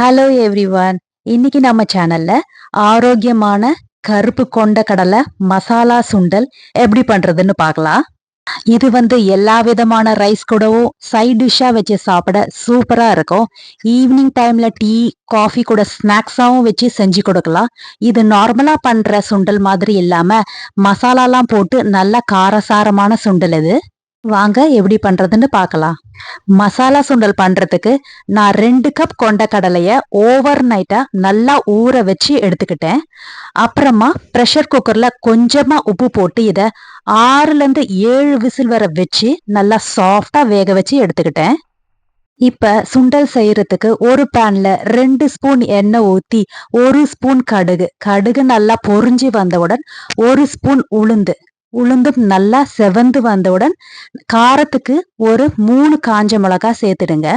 Hello everyone இன்னைக்கு நம்ம சேனல்ல ஆரோக்கியமான கருப்பு கொண்ட கடலை மசாலா சுண்டல் எப்படி பண்றதுன்னு பார்க்கலாம். இது வந்து எல்லா விதமான ரைஸ் கூடவும் சைட் டிஷ்ஷா வச்சு சாப்பிட சூப்பரா இருக்கும். ஈவினிங் டைம்ல டீ காஃபி கூட ஸ்நாக்ஸாவும் வச்சு செஞ்சு கொடுக்கலாம். இது நார்மலா பண்ற சுண்டல் மாதிரி இல்லாம மசாலாலாம் போட்டு நல்ல காரசாரமான சுண்டல் இது. வாங்க எப்படி பண்றதுன்னு பார்க்கலாம். மசாலா சுண்டல் பண்றதுக்கு நான் ரெண்டு கப் கொண்ட கடலைய ஓவர் நைட்டா நல்லா ஊற வச்சு எடுத்துக்கிட்டேன். அப்புறமா ப்ரெஷர் குக்கர்ல கொஞ்சமா உப்பு போட்டு இத ஆறுல இருந்து ஏழு விசில் வர வச்சு நல்லா சாஃப்டா வேக வச்சு எடுத்துக்கிட்டேன். இப்ப சுண்டல் செய்யறதுக்கு ஒரு பேன்ல ரெண்டு ஸ்பூன் எண்ணெய் ஊத்தி ஒரு ஸ்பூன் கடுகு. கடுகு நல்லா பொறிஞ்சி வந்தவுடன் ஒரு ஸ்பூன் உளுந்து. உளுந்தும் நல்லா செவந்து வந்தவுடன் காரத்துக்கு ஒரு மூணு காஞ்ச மிளகா சேர்த்துடுங்க.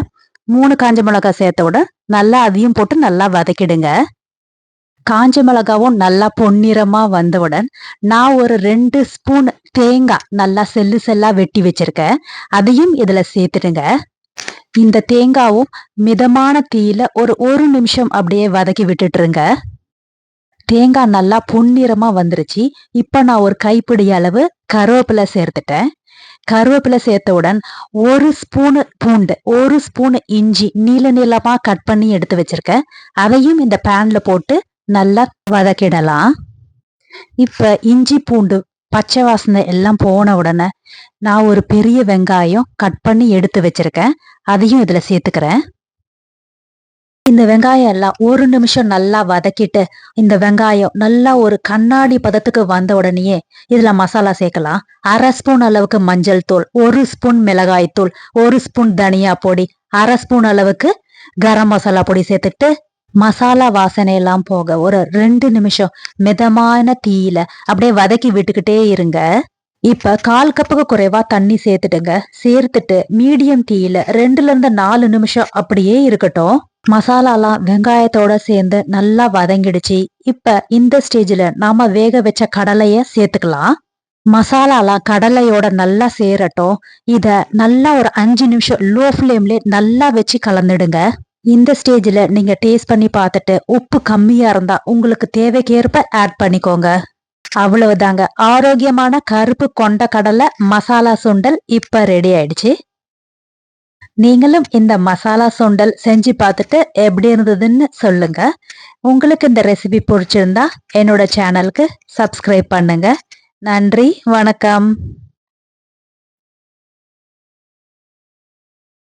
மூணு காஞ்ச மிளகா சேர்த்தவுடன் நல்லா அதையும் போட்டு நல்லா வதக்கிடுங்க. காஞ்ச மிளகாவும் நல்லா பொன்னிறமா வந்தவுடன் நான் ஒரு ரெண்டு ஸ்பூன் தேங்காய் நல்லா செல்லு செல்லா வெட்டி வச்சிருக்கேன். அதையும் இதுல சேர்த்துடுங்க. இந்த தேங்காவும் மிதமான தீயில ஒரு ஒரு நிமிஷம் அப்படியே வதக்கி விட்டுட்டுருங்க. தேங்காய் நல்லா பொன்னிறமா வந்துருச்சு. இப்ப நான் ஒரு கைப்பிடி அளவு கருவேப்பிலை சேர்த்துட்டேன். கருவேப்பிலை சேர்த்தவுடன் ஒரு ஸ்பூனு பூண்டு ஒரு ஸ்பூன் இஞ்சி நீள நீளமா கட் பண்ணி எடுத்து வச்சிருக்கேன். அதையும் இந்த பேன்ல போட்டு நல்லா வதக்கிடலாம். இப்ப இஞ்சி பூண்டு பச்சை வாசனை எல்லாம் போன உடனே நான் ஒரு பெரிய வெங்காயம் கட் பண்ணி எடுத்து வச்சிருக்கேன். அதையும் இதுல சேர்த்துக்கிறேன். இந்த வெங்காயம் எல்லாம் ஒரு நிமிஷம் நல்லா வதக்கிட்டு இந்த வெங்காயம் நல்லா ஒரு கண்ணாடி பதத்துக்கு வந்த உடனேயே இதுல மசாலா சேர்க்கலாம். அரை ஸ்பூன் அளவுக்கு மஞ்சள் தூள் ஒரு ஸ்பூன் மிளகாய் தூள் ஒரு ஸ்பூன் தனியா பொடி அரை ஸ்பூன் அளவுக்கு கரம் மசாலா பொடி சேர்த்துட்டு மசாலா வாசனை எல்லாம் போக ஒரு ரெண்டு நிமிஷம் மிதமான தீயில அப்படியே வதக்கி விட்டுக்கிட்டே இருங்க. இப்ப கால் கப்புக்கு குறைவா தண்ணி சேர்த்துடுங்க சேர்த்துட்டு மீடியம் தீயில ரெண்டுல இருந்து நாலு நிமிஷம் அப்படியே இருக்கட்டும். மசாலாலாம் வெங்காயத்தோட சேர்ந்து நல்லா வதங்கிடுச்சு. இப்ப இந்த ஸ்டேஜ்ல நாம வேக வச்ச கடலைய சேர்த்துக்கலாம். மசாலாலாம் கடலையோட நல்லா சேரட்டும். இத நல்லா ஒரு அஞ்சு நிமிஷம் லோ ஃப்ளேம்ல நல்லா வச்சு கலந்துடுங்க. இந்த ஸ்டேஜ்ல நீங்க டேஸ்ட் பண்ணி பார்த்துட்டு உப்பு கம்மியா இருந்தா உங்களுக்கு தேவைக்கேற்ப ஆட் பண்ணிக்கோங்க. அவ்வளவுதாங்க. ஆரோக்கியமான கருப்பு கொண்ட கடலை மசாலா சுண்டல் இப்ப ரெடி ஆயிடுச்சு. நீங்களும் இந்த மசாலா சுண்டல் செஞ்சு பார்த்துட்டு எப்படி இருந்ததுன்னு சொல்லுங்க. உங்களுக்கு இந்த ரெசிபி பிடிச்சிருந்தா என்னோட சேனலுக்கு சப்ஸ்கிரைப் பண்ணுங்க. நன்றி வணக்கம்.